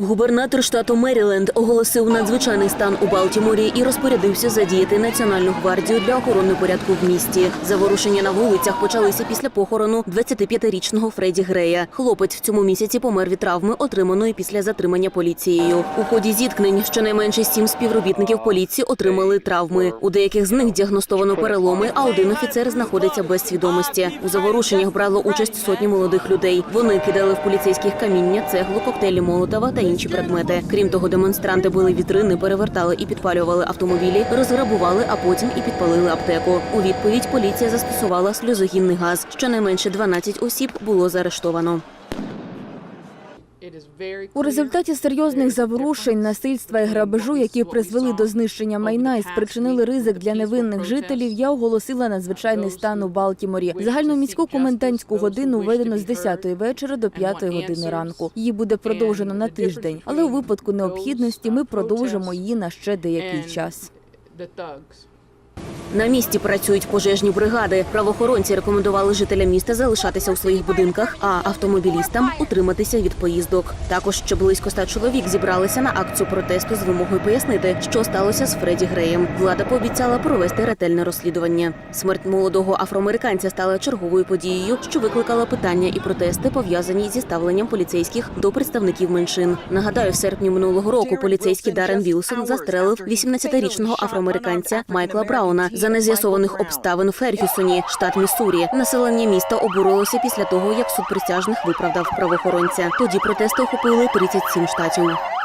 Губернатор штату Меріленд оголосив надзвичайний стан у Балтіморі і розпорядився задіяти національну гвардію для охорони порядку в місті. Заворушення на вулицях почалися після похорону 25-річного Фредді Грея. Хлопець в цьому місяці помер від травми, отриманої після затримання поліцією. У ході зіткнень щонайменше сім співробітників поліції отримали травми. У деяких з них діагностовано переломи, а один офіцер знаходиться без свідомості. У заворушеннях брало участь сотні молодих людей. Вони кидали в поліцейських каміння, цеглу, коктейлі Молотова та інші предмети. Крім того, демонстранти били вітрини, перевертали і підпалювали автомобілі, розграбували, а потім і підпалили аптеку. У відповідь поліція застосувала сльозогінний газ. Щонайменше 12 осіб було заарештовано. У результаті серйозних заворушень, насильства і грабежу, які призвели до знищення майна і спричинили ризик для невинних жителів, я оголосила надзвичайний стан у Балтіморі. Загальну міську комендантську годину введено з 10 вечора до 5 години ранку. Її буде продовжено на тиждень, але у випадку необхідності ми продовжимо її на ще деякий час. На місці працюють пожежні бригади. Правоохоронці рекомендували жителям міста залишатися у своїх будинках, а автомобілістам утриматися від поїздок. Також ще близько ста чоловік зібралися на акцію протесту з вимогою пояснити, що сталося з Фредді Греєм. Влада пообіцяла провести ретельне розслідування. Смерть молодого афроамериканця стала черговою подією, що викликала питання і протести, пов'язані зі ставленням поліцейських до представників меншин. Нагадаю, в серпні минулого року поліцейський Дарен Вілсон застрелив 18-річного афроамериканця Майкла Брауна за нез'ясованих обставин в Фергюсоні, штат Міссурі. Населення міста обурилося після того, як суд присяжних виправдав правоохоронця. Тоді протести охопили 37 штатів.